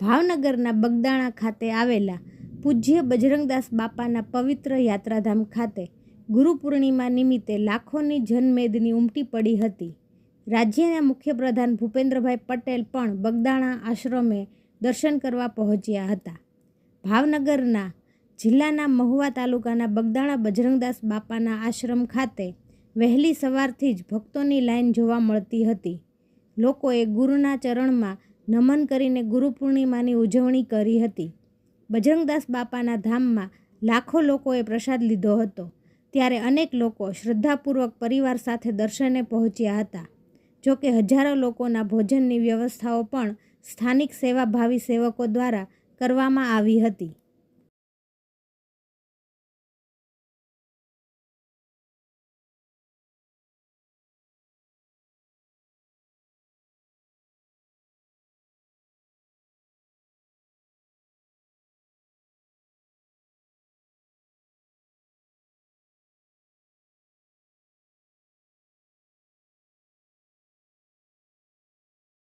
ભાવનગરના બગદાણા ખાતે આવેલા પૂજ્ય બજરંગદાસ બાપાના પવિત્ર યાત્રાધામ ખાતે ગુરુ પૂર્ણિમા નિમિત્તે લાખોની જનમેદની ઉમટી પડી હતી. રાજ્યના મુખ્યપ્રધાન ભૂપેન્દ્રભાઈ પટેલ પણ બગદાણા આશ્રમે દર્શન કરવા પહોંચ્યા હતા. ભાવનગરના જિલ્લાના મહુવા તાલુકાના બગદાણા બજરંગદાસ બાપાના આશ્રમ ખાતે વહેલી સવારથી જ ભક્તોની લાઈન જોવા મળતી હતી. લોકોએ ગુરુના ચરણમાં નમન કરીને ગુરુ પૂર્ણિમાની ઉજવણી કરી હતી. બજરંગદાસ બાપાના ધામમાં લાખો લોકોએ પ્રસાદ લીધો હતો. ત્યારે અનેક લોકો શ્રદ્ધાપૂર્વક પરિવાર સાથે દર્શને પહોંચ્યા હતા. જોકે હજારો લોકોના ભોજનની વ્યવસ્થાઓ પણ સ્થાનિક સેવાભાવી સેવકો દ્વારા કરવામાં આવી હતી.